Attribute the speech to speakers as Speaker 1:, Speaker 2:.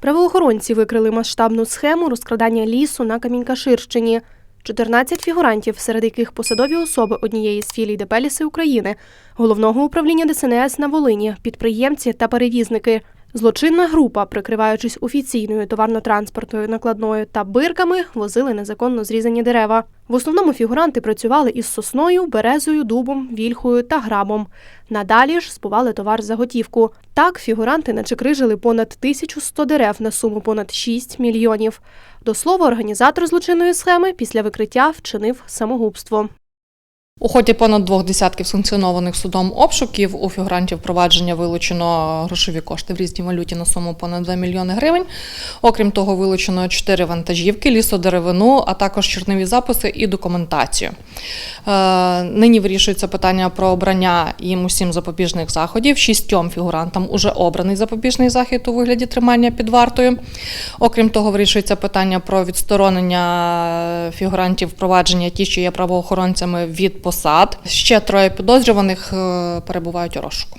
Speaker 1: Правоохоронці викрили масштабну схему розкрадання лісу на Камінькаширщині. 14 фігурантів, серед яких посадові особи однієї з філій ДП «Ліси України, головного управління ДСНС на Волині, підприємці та перевізники. Злочинна група, прикриваючись офіційною товарно-транспортною накладною та бирками, возили незаконно зрізані дерева. В основному фігуранти працювали із сосною, березою, дубом, вільхою та грабом. Надалі ж збували товар за готівку. Так, фігуранти начекрижили понад 1100 дерев на суму понад 6 мільйонів. До слова, організатор злочинної схеми після викриття вчинив самогубство.
Speaker 2: У ході понад двох десятків санкціонованих судом обшуків у фігурантів провадження вилучено грошові кошти в різній валюті на суму понад 2 мільйони гривень. Окрім того, вилучено 4 вантажівки, лісодеревину, а також чорнові записи і документацію. Е, нині вирішується питання про обрання їм усім запобіжних заходів. Шістьом фігурантам уже обраний запобіжний захід у вигляді тримання під вартою. Окрім того, вирішується питання про відсторонення фігурантів провадження ті, що є правоохоронцями від посад. Ще троє підозрюваних е, перебувають у розшуку.